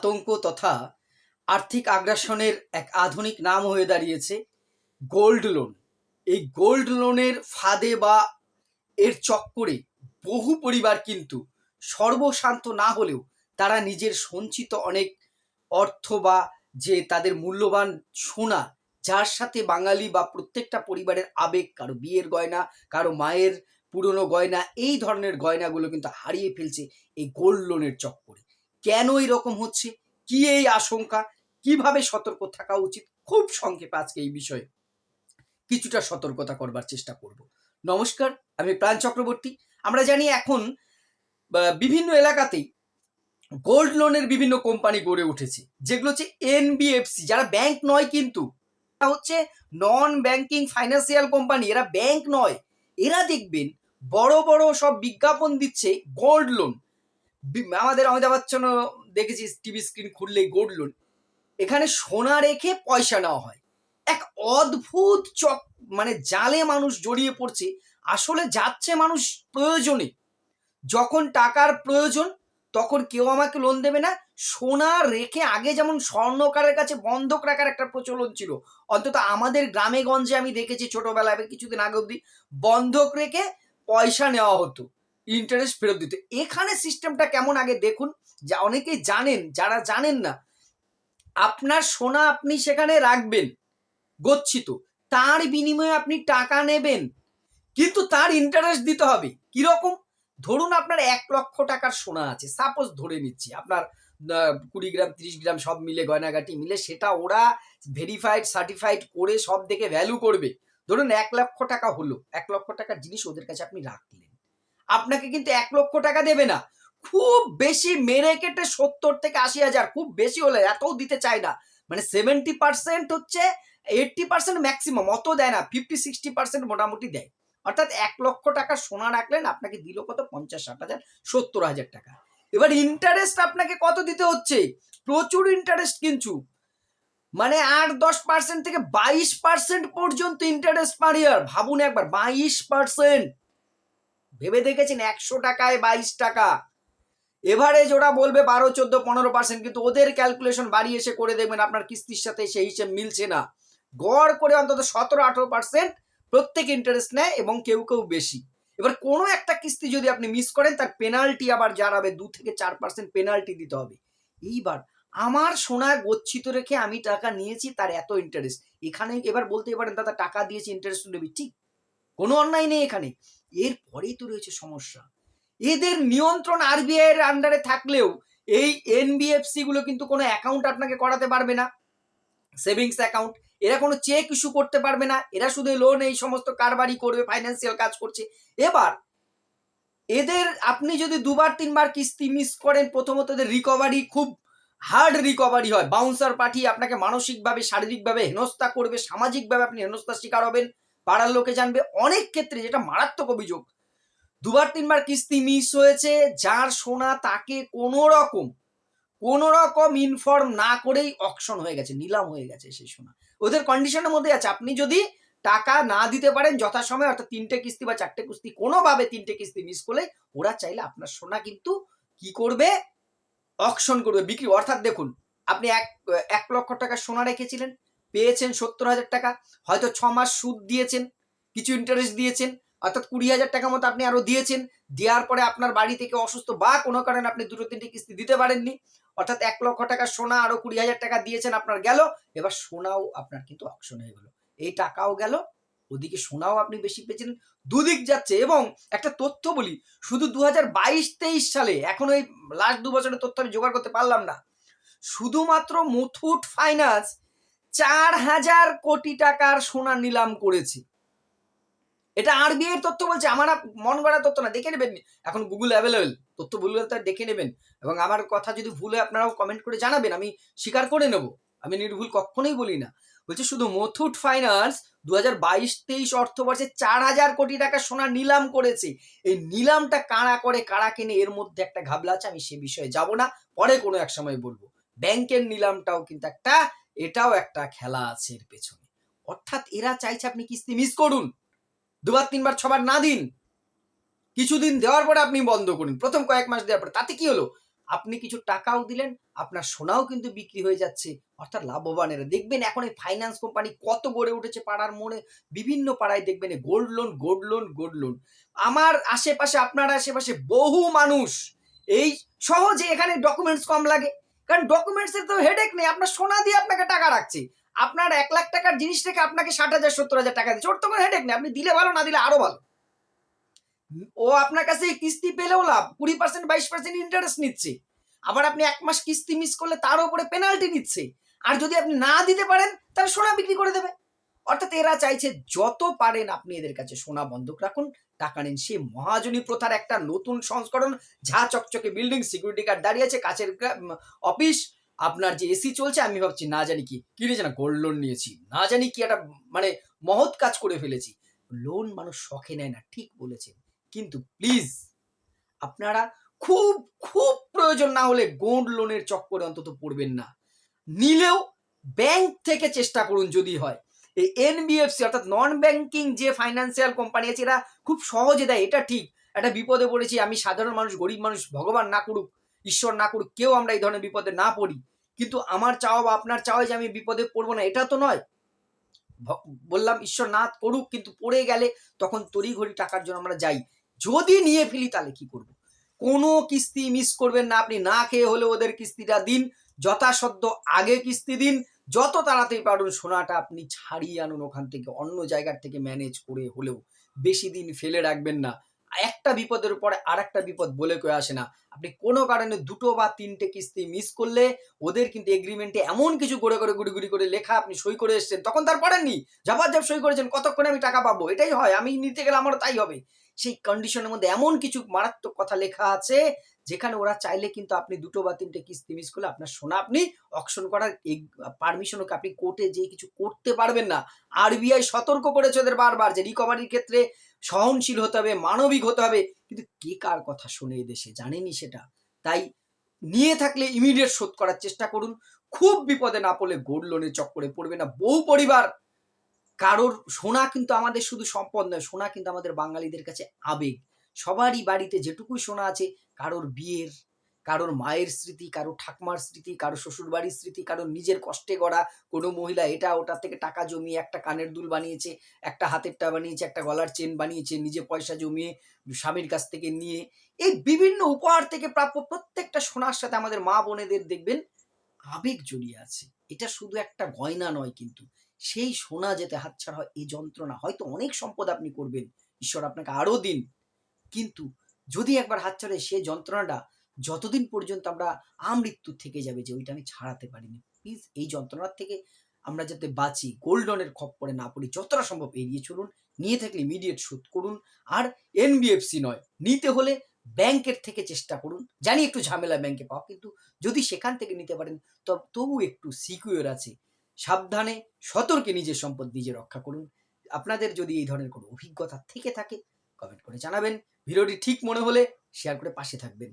আতঙ্ক তথা আর্থিক আগ্রাসনের এক আধুনিক নাম হয়ে দাঁড়িয়েছে গোল্ড লোন। এই গোল্ড লোনের ফাঁদে বা এর চক্করে বহু পরিবার কিন্তু সর্বশান্ত না হলেও তারা নিজের সঞ্চিত অনেক অর্থ বা যে তাদের মূল্যবান সোনা, যার সাথে বাঙালি বা প্রত্যেকটা পরিবারের আবেগ, কারও বিয়ের গয়না, কারও মায়ের পুরনো গয়না, এই ধরনের গয়নাগুলো কিন্তু হারিয়ে ফেলছে এই গোল্ড লোনের চক্করে। কেন এরকম হচ্ছে? কি এই আশঙ্কা? কীভাবে সতর্ক থাকা উচিত? খুব সংক্ষেপে আজকে এই বিষয়ে কিছুটা সতর্কতা করবার চেষ্টা করব। নমস্কার, আমি প্রাণ চক্রবর্তী। আমরা জানি এখন বিভিন্ন এলাকাতেই গোল্ড লোনের বিভিন্ন কোম্পানি গড়ে উঠেছে। যেগুলো হচ্ছে এনবিএফসি যারা ব্যাংক নয় কিন্তু হচ্ছে নন ব্যাংকিং ফাইন্যান্সিয়াল কোম্পানি, এরা ব্যাংক নয়। এরা দেখবেন, বড় বড় সব বিজ্ঞাপন দিচ্ছে গোল্ড লোন। আমাদের অমিতাভ বচ্চন দেখেছি টিভি স্ক্রিন খুললেই গোল্ড লোন এখানে সোনা রেখে পয়সা নেওয়া হয়। এক অদ্ভুত চক মানে জালে মানুষ জড়িয়ে পড়ছে। আসলে যাচ্ছে মানুষ প্রয়োজনে। যখন টাকার প্রয়োজন, তখন কেউ আমাকে লোন দেবে না। সোনা রেখে আগে যেমন স্বর্ণকারের কাছে বন্ধক রাখার একটা প্রচলন ছিল, অন্তত আমাদের গ্রামে গঞ্জে আমি দেখেছি ছোটবেলায়, কিছুদিন আগে অবধি, বন্ধক রেখে পয়সা নেওয়া হতো। ইন্টারেস্ট ফেরত দিতে। এখানে সিস্টেমটা কেমন আগে দেখুন, যা অনেকেই জানেন, যারা জানেন না। আপনার সোনা আপনি সেখানে রাখবেন, গচ্ছিত। তার বিনিময়ে আপনি টাকা নেবেন, কিন্তু তার ইন্টারেস্ট দিতে হবে। কীরকম? ধরুন আপনার এক লক্ষ টাকার সোনা আছে সাপোজ ধরে নিচ্ছি, আপনার কুড়ি গ্রাম, তিরিশ গ্রাম সব মিলে, গয়নাগাটি মিলে, সেটা ওরা ভেরিফাইড সার্টিফাইড করে সব দেখে ভ্যালু করবে। ধরুন এক লক্ষ টাকা হলো, এক লক্ষ টাকার জিনিস ওদের কাছে আপনি রাখলেন। আপনাকে কিন্তু এক লক্ষ টাকা দেবে না। খুব বেশি মেরে কেটে সত্তর থেকে আশি হাজার, খুব বেশি হলে এতও দিতে চায় না। মানে সেভেন্টি পার্সেন্ট হচ্ছে এইটটি পার্সেন্ট ম্যাক্সিমাম অত দেয় না ফিফটি সিক্সটি পার্সেন্ট মোটামুটি দেয়। অর্থাৎ এক লক্ষ টাকা সোনা রাখলেন, আপনাকে দিল কত? পঞ্চাশ, ষাট হাজার, সত্তর হাজার টাকা। এবার ইন্টারেস্ট আপনাকে কত দিতে হচ্ছে? প্রচুর ইন্টারেস্ট কিন্তু। মানে আট, দশ পার্সেন্ট থেকে বাইশ পার্সেন্ট পর্যন্ত ইন্টারেস্ট পার ইয়ার ভাবুন একবার, বাইশ পার্সেন্ট ভেবে দেখেছেন একশো টাকায় বাইশ টাকা? এভারেজ ওরা বলবে বারো, চোদ্দ, পনেরো পার্সেন্ট কিন্তু ওদের ক্যালকুলেশন বাড়ি এসে করে দেখবেন আপনার কিস্তির সাথে সেই হিসেব মিলছে না। গড় করে অন্তত সতেরো, আঠেরো পার্সেন্ট প্রত্যেক ইন্টারেস্ট নেয় এবং কেউ কেউ বেশি। এবার কোনো একটা কিস্তি যদি আপনি মিস করেন, তার পেনাল্টি আবার জানাবে, দু থেকে চার পার্সেন্ট পেনাল্টি দিতে হবে। এইবার আমার সোনা গচ্ছিত রেখে আমি টাকা নিয়েছি, তার এত ইন্টারেস্ট এখানে এবার বলতে পারেন, দাদা টাকা দিয়েছি ইন্টারেস্ট নেবি। ঠিক। কোনো অন্যায় নেই এখানে। এরপরেই তো রয়েছে সমস্যা। এদের নিয়ন্ত্রণ আরবিআই এর আন্ডারে থাকলেও এই এনবিএফসি গুলো কিন্তু কোনো অ্যাকাউন্ট আপনাকে করাতে পারবে না। সেভিংস অ্যাকাউন্ট এরা কোনো চেক ইস্যু করতে পারবে না। এরা শুধু লোন এই সমস্ত কারবারই করবে ফাইন্যান্সিয়াল কাজ করছে। এবার, এদের আপনি যদি দুবার, তিনবার কিস্তি মিস করেন, প্রথমত এদের রিকভারি খুব হার্ড রিকভারি হয়। বাউন্সার পাঠিয়ে আপনাকে মানসিকভাবে, শারীরিকভাবে হেনস্থা করবে, সামাজিকভাবে আপনি হেনস্থার শিকার হবেন। পাড়ার লোকে জানবে অনেক ক্ষেত্রে যেটা মারাত্মক অভিযোগ। দুবার তিনবার কিস্তি মিস হয়েছে, যার সোনা তাকে কোনো রকম কোনো রকম ইনফর্ম না করেই অকশন হয়ে গেছে, নিলাম হয়ে গেছে সেই সোনা। ওদের কন্ডিশনের মধ্যে আছে। আপনি যদি টাকা না দিতে পারেন যথাসময়ে, অর্থাৎ তিনটে কিস্তি বা চারটে কিস্তি কোনোভাবে তিনটে কিস্তি মিস করলে, ওরা চাইলে আপনার সোনা কিন্তু কি করবে? অকশন করবে, বিক্রি, অর্থাৎ দেখুন, আপনি এক এক লক্ষ টাকা সোনা রেখেছিলেন পেয়েছেন সত্তর হাজার টাকা, হয়তো ছ মাস সুদ দিয়েছেন, কিছু ইন্টারেস্ট দিয়েছেন, অর্থাৎ কুড়ি হাজার টাকা মতো আপনি আরও দিয়েছেন, দেওয়ার পরে আপনার বাড়ি থেকে অসুস্থ বা কোনো কারণে আপনি দুটো তিনটে কিস্তি দিতে পারেননি, অর্থাৎ এক লক্ষ টাকা সোনা আরও কুড়ি হাজার টাকা দিয়েছেন আপনার গেল, এবার সোনাও আপনার কিন্তু অকশন হয়ে গেল। এই টাকাও গেল, ওদিকে সোনাও আপনি বেশি পেয়েছেন দুদিক যাচ্ছে এবং একটা তথ্য বলি, শুধু দু হাজার বাইশ তেইশ সালে, এখন ওই লাস্ট দু বছরের তথ্য আমি জোগাড় করতে পারলাম না, শুধুমাত্র মুথুট ফাইন্যান্স চার হাজার কোটি টাকার সোনা নিলাম করেছে। এটা আরবিআই এর তথ্য বলছে, আমার মন গড়া তথ্য না, দেখে নেবেন। এখন গুগল অ্যাভেলেবেল তথ্য ভুল তার দেখে নেবেন। এবং আমার কথা যদি ভুল হয় আপনারাও কমেন্ট করে জানাবেন, আমি স্বীকার করে নেব। আমি নির্ভুল কখনোই বলি না। বলছে, শুধু মুথুট ফাইন্যান্স দু হাজার বাইশ তেইশ অর্থবর্ষে চার হাজার কোটি টাকা সোনা নিলাম করেছে। এই নিলামটা কারা করে, কারা কেনে, এর মধ্যে একটা ঘাবলা আছে, আমি সে বিষয়ে যাব না। পরে কোনো এক সময় বলব। ব্যাংকের নিলামটাও কিন্তু একটা এটাও একটা খেলা আছে এর পেছনে। অর্থাৎ এরা চাইছে আপনি কিস্তি মিস করুন। দুবার, তিনবার, ছবার না দিন। কিছুদিন দেওয়ার পরে আপনি বন্ধ করুন। প্রথম কয়েক মাস দেওয়ার পরে। তাতে কি হলো? আপনি কিছু টাকাও দিলেন, আপনার সোনাও কিন্তু বিক্রি হয়ে যাচ্ছে। অর্থাৎ লাভবানেরা। দেখবেন এখন এই ফাইন্যান্স কোম্পানি কত গড়ে উঠেছে পাড়ার মোড়ে। বিভিন্ন পাড়ায় দেখবেন gold loan gold loan gold loan আমার আশেপাশে, আপনার আশেপাশে বহু মানুষ এই সহজে এখানে ডকুমেন্টস কম লাগে। কারণ ডকুমেন্টসের তো হেডেক নেই, আপনার সোনা দিয়ে আপনাকে টাকা রাখছে। আপনার এক লাখ টাকার জিনিস থেকে আপনাকে ষাট হাজার, সত্তর হাজার টাকা দিচ্ছে। ওর তো কোনো হেডেক নেই, আপনি দিলে ভালো, না দিলে আরও ভালো। ও আপনার কাছে কিস্তি পেলেও লাভ, কুড়ি পার্সেন্ট বাইশ পার্সেন্ট ইন্টারেস্ট নিচ্ছে। আবার আপনি এক মাস কিস্তি মিস করলে তার উপরে পেনাল্টি নিচ্ছে। আর যদি আপনি না দিতে পারেন, তাহলে সোনা বিক্রি করে দেবে। অর্থাৎ এরা চাইছে যত পারেন আপনি এদের কাছে সোনা বন্ধক রাখুন টাকা নিন। সে মহাজনী প্রথার একটা নতুন সংস্করণ, ঝা চকচকে বিল্ডিং সিকিউরিটি গার্ড দাঁড়িয়ে আছে, কাছের অফিস আপনার যে এসি চলছে, আমি ভাবছি, না জানি কি। কি নিয়েছে না গোল্ড লোন নিয়েছি। না জানি কি একটা মানে মহৎ কাজ করে ফেলেছি। লোন মানুষ শখে নেয় না, ঠিক বলেছেন। কিন্তু প্লিজ আপনারা খুব খুব প্রয়োজন না হলে গোল্ড লোনের চক্করে অন্তত পড়বেন না। নিলেও ব্যাংক থেকে চেষ্টা করুন যদি হয়। এই এনবিএফসি অর্থাৎ নন ব্যাংকিং যে ফাইন্যান্সিয়াল কোম্পানি আছে, এরা খুব সহজে দেয়, এটা ঠিক। একটা বিপদে পড়েছি, আমি সাধারণ মানুষ, গরিব মানুষ, ভগবান না করুক, ঈশ্বর না করুক, কেউ আমরা এই ধরনের বিপদে না পড়ি। কিন্তু আমার চাওয়া বা আপনার চাওয়া যে আমি বিপদে পড়ব না, এটা তো নয়। বললাম, ঈশ্বর না করুক, কিন্তু পড়ে গেলে তখন তড়িঘড়ি টাকার জন্য আমরা যাই। যদি নিয়ে ফেলি, তাহলে কি করব? কোনো কিস্তি মিস করবেন না, আপনি না খেয়ে হলে ওদের কিস্তিটা দিন যথাসদ্য আগে কিস্তি দিন যত তাড়াতাড়ি পারুন সোনাটা আপনি ছাড়িয়ে আনুন ওখান থেকে, অন্য জায়গার থেকে ম্যানেজ করে হলেও। বেশি দিন ফেলে রাখবেন না। একটা বিপদের পরে আর একটা বিপদ বলে কেউ আসে না। আপনি কোনো কারণে দুটো বা তিনটে কিস্তি মিস করলে ওদের কিন্তু এগ্রিমেন্টে এমন কিছু করে করে গুড়ি গুড়ি করে লেখা আপনি সই করে এসেছেন। তখন তার পড়েননি। ঝাপাঝাপ সই করেছেন, কতক্ষণে আমি টাকা পাবো? এটাই হয়। আমি নিতে গেলে আমারও তাই হবে। সেই কন্ডিশনের মধ্যে এমন কিছু মারাত্মক কথা লেখা আছে, যেখানে ওরা চাইলে কিন্তু আপনি দুটো বা তিনটে কিস্তি মিস করলে আপনার সোনা আপনি অকশন করার পারমিশনও আপনি কোর্টে যেয়ে কিছু করতে পারবেন না। আরবিআই সতর্ক করেছে ওদের বারবার যে রিকভারির ক্ষেত্রে সহনশীল হতে হবে, মানবিক হতে হবে। কিন্তু কে কার কথা শুনে দেশে? জানেনি সেটা। তাই নিয়ে থাকলে ইমিডিয়েট শোধ করার চেষ্টা করুন। খুব বিপদে না পড়লে গোল্ড লোনের চক্করে পড়বে না। বহু পরিবার কারোর সোনা কিন্তু আমাদের শুধু সম্পদ নয়, সোনা কিন্তু আমাদের বাঙালিদের কাছে আবেগ। সবারই বাড়িতে যেটুকুই সোনা আছে, কারোর বিয়ের, কারোর মায়ের স্মৃতি, কারোর ঠাকমার স্মৃতি, কারোর শ্বশুরবাড়ির স্মৃতি, কারোর নিজের কষ্টে গড়া কোনো মহিলা এটা ওটার থেকে টাকা জমিয়ে একটা কানের দুল বানিয়েছে, একটা হাতেরটা বানিয়েছে, একটা গলার চেন বানিয়েছে, নিজে পয়সা জমিয়ে স্বামীর কাছ থেকে নিয়ে এই বিভিন্ন উপহার থেকে প্রাপ্য প্রত্যেকটা সোনার সাথে আমাদের মা বোনেদের দেখবেন আবেগ জড়িয়ে আছে। এটা শুধু একটা গয়না নয় কিন্তু সেই সোনা যেতে হাতছাড়া হয়, এই যন্ত্রণা। হয়তো অনেক সম্পদ আপনি করবেন। ঈশ্বর আপনাকে আরও দিন। কিন্তু যদি একবার হাতছাড়ে সে যন্ত্রণাটা, যতদিন পর্যন্ত আমরা আমৃত্যু থেকে যাবে যে ওইটা আমি ছাড়াতে পারিনি। প্লিজ এই যন্ত্রণার থেকে আমরা যাতে বাঁচি, গোল্ডনের খপ্পরে না পড়ি, যতটা সম্ভব এড়িয়ে চলুন, নিয়ে থাকলে ইমিডিয়েট শোধ করুন। আর এনবিএফসি নয়, নিতে হলে ব্যাংকের থেকে চেষ্টা করুন। জানি একটু ঝামেলা ব্যাংকে পাওয়া, কিন্তু যদি সেখান থেকে নিতে পারেন, তবু একটু সিকিউর আছে। সাবধানে, সতর্কে নিজের সম্পদ নিজে রক্ষা করুন। আপনাদের যদি এই ধরনের কোনো অভিজ্ঞতা থেকে থাকে কমেন্ট করে জানাবেন। ভিডিওটি ঠিক মনে হলে শেয়ার করে পাশে থাকবেন।